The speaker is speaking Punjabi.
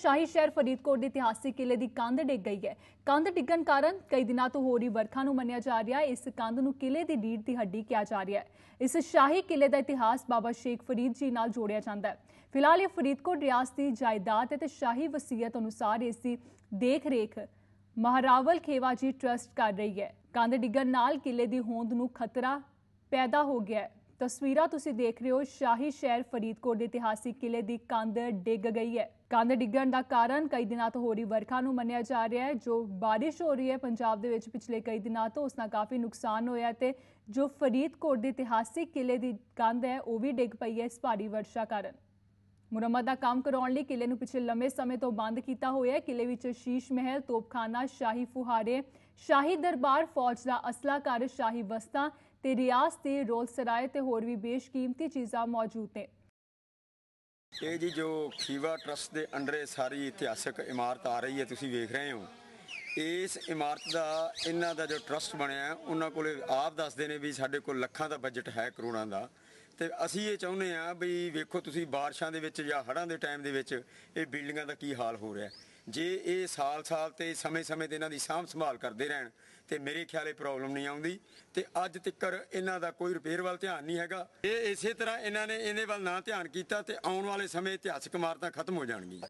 ਸ਼ਾਹੀ ਸ਼ਹਿਰ ਫਰੀਦਕੋਟ ਦੇ ਇਤਿਹਾਸਿਕ ਕਿਲੇ ਦੀ ਕੰਧ ਡਿੱਗ ਗਈ ਹੈ। ਕੰਧ ਡਿੱਗਣ ਕਾਰਨ ਕਈ ਦਿਨਾਂ ਤੋਂ ਹੋ ਰਹੀ ਵਰਖਾ ਨੂੰ ਮੰਨਿਆ ਜਾ ਰਿਹਾ ਹੈ ਇਸ ਕੰਧ ਨੂੰ ਕਿਲੇ ਦੀ ਰੀੜ ਦੀ ਹੱਡੀ ਕਿਹਾ ਜਾ ਰਿਹਾ ਹੈ। ਇਸ ਸ਼ਾਹੀ ਕਿਲੇ ਦਾ ਇਤਿਹਾਸ ਬਾਬਾ ਸ਼ੇਖ ਫਰੀਦ ਜੀ ਨਾਲ ਜੋੜਿਆ ਜਾਂਦਾ ਹੈ। ਫਿਲਹਾਲ ਇਹ ਫਰੀਦਕੋਟ ਰਿਆਸਤ ਦੀ ਜਾਇਦਾਦ ਅਤੇ ਸ਼ਾਹੀ ਵਸੀਅਤ ਅਨੁਸਾਰ ਇਸ ਦੀ ਦੇਖ-ਰੇਖ ਮਹਾਰਾਵਲ ਖੇਵਾ ਜੀ ਟਰਸਟ ਕਰ ਰਹੀ ਹੈ। ਕੰਧ ਡਿੱਗਣ ਨਾਲ ਕਿਲੇ ਦੀ ਹੋਂਦ ਨੂੰ ਖਤਰਾ ਪੈਦਾ ਹੋ ਗਿਆ ਹੈ। ਤਸਵੀਰਾਂ ਤੁਸੀਂ ਦੇਖ ਰਹੇ ਹੋ, ਸ਼ਾਹੀ ਸ਼ਹਿਰ ਫਰੀਦਕੋਟ ਦੇ ਇਤਿਹਾਸਿਕ ਕਿਲੇ ਦੀ ਕੰਧ ਡਿੱਗ ਗਈ ਹੈ। ਕੰਧ ਡਿੱਗਣ ਦਾ ਕਾਰਨ ਕਈ ਦਿਨਾਂ ਤੋਂ ਹੋ ਰਹੀ ਵਰਖਾ ਨੂੰ ਮੰਨਿਆ ਜਾ ਰਿਹਾ ਹੈ। ਜੋ ਬਾਰਿਸ਼ ਹੋ ਰਹੀ ਹੈ, ਪੰਜਾਬ ਦੇ ਵਿੱਚ ਪਿਛਲੇ ਕਈ ਦਿਨਾਂ ਤੋਂ ਉਸ ਨਾਲ ਕਾਫੀ ਨੁਕਸਾਨ ਹੋਇਆ ਤੇ ਜੋ ਫਰੀਦਕੋਟ ਦੇ ਇਤਿਹਾਸਿਕ ਕਿਲੇ ਦੀ ਕੰਧ ਹੈ, ਉਹ ਵੀ ਡਿੱਗ ਪਈ ਹੈ ਇਸ ਭਾਰੀ ਵਰਸ਼ਾ ਕਾਰਨ। ਮੁਰੰਮਤ ਦਾ ਕੰਮ ਕਰਾਉਣ ਲਈ ਕਿਲੇ ਨੂੰ ਪਿਛਲੇ ਲੰਮੇ ਸਮੇਂ ਤੋਂ ਬੰਦ ਕੀਤਾ ਹੋਇਆ ਹੈ। ਕਿਲੇ ਵਿੱਚ ਸ਼ੀਸ਼ ਮਹਿਲ, ਤੋਪਖਾਨਾ, ਸ਼ਾਹੀ ਫੁਹਾਰੇ, ਸ਼ਾਹੀ ਦਰਬਾਰ ਫੌਜ ਦਾ ਅਸਲਾ ਘਰ, ਸ਼ਾਹੀ ਵਸਤਾਂ ਤੇ ਰਿਆਸਤੀ ਰੋਲ ਸਰਾਏ ਤੇ ਹੋਰ ਵੀ ਬੇਸ਼ਕੀਮਤੀ ਚੀਜ਼ਾਂ ਮੌਜੂਦ ਨੇ। ਇਹ ਜੀ ਜੋ ਖੀਵਾ ਟਰਸਟ ਦੇ ਅੰਡਰ ਸਾਰੀ ਇਤਿਹਾਸਕ ਇਮਾਰਤ ਆ ਰਹੀ ਹੈ, ਤੁਸੀਂ ਵੇਖ ਰਹੇ ਹੋ। ਇਸ ਇਮਾਰਤ ਦਾ, ਇਹਨਾਂ ਦਾ ਜੋ ਟਰਸਟ ਬਣਿਆ ਉਹਨਾਂ ਕੋਲੇ ਆਪ ਦੱਸਦੇ ਨੇ ਵੀ ਸਾਡੇ ਕੋਲ ਲੱਖਾਂ ਦਾ ਬਜਟ ਹੈ ਕਰੋੜਾਂ ਦਾ। ਤੇ ਅਸੀਂ ਇਹ ਚਾਹੁੰਦੇ ਆ ਵੀ ਵੇਖੋ ਤੁਸੀਂ ਬਾਰਿਸ਼ਾਂ ਦੇ ਵਿੱਚ ਜਾਂ ਹੜ੍ਹਾਂ ਦੇ ਟਾਈਮ ਦੇ ਵਿੱਚ ਇਹ ਬਿਲਡਿੰਗਾਂ ਦਾ ਕੀ ਹਾਲ ਹੋ ਰਿਹਾ ਜੇ ਇਹ ਸਾਲ-ਸਾਲ ਤੇ ਸਮੇਂ-ਸਮੇਂ ਤੇ ਇਹਨਾਂ ਦੀ ਸਾਂਭ ਸੰਭਾਲ ਕਰਦੇ ਰਹਿਣ ਤੇ ਮੇਰੇ ਖਿਆਲੇ ਪ੍ਰੋਬਲਮ ਨਹੀਂ ਆਉਂਦੀ ਤੇ ਅੱਜ ਤੱਕਰ ਇਹਨਾਂ ਦਾ ਕੋਈ ਰਿਪੇਅਰ ਵੱਲ ਧਿਆਨ ਨਹੀਂ ਹੈਗਾ। ਇਹ ਇਸੇ ਤਰ੍ਹਾਂ ਇਹਨਾਂ ਨੇ ਇਹਦੇ ਵੱਲ ਨਾ ਧਿਆਨ ਕੀਤਾ ਤੇ ਆਉਣ ਵਾਲੇ ਸਮੇਂ ਇਤਿਹਾਸਕ ਇਮਾਰਤਾਂ ਖਤਮ ਹੋ ਜਾਣਗੀਆਂ।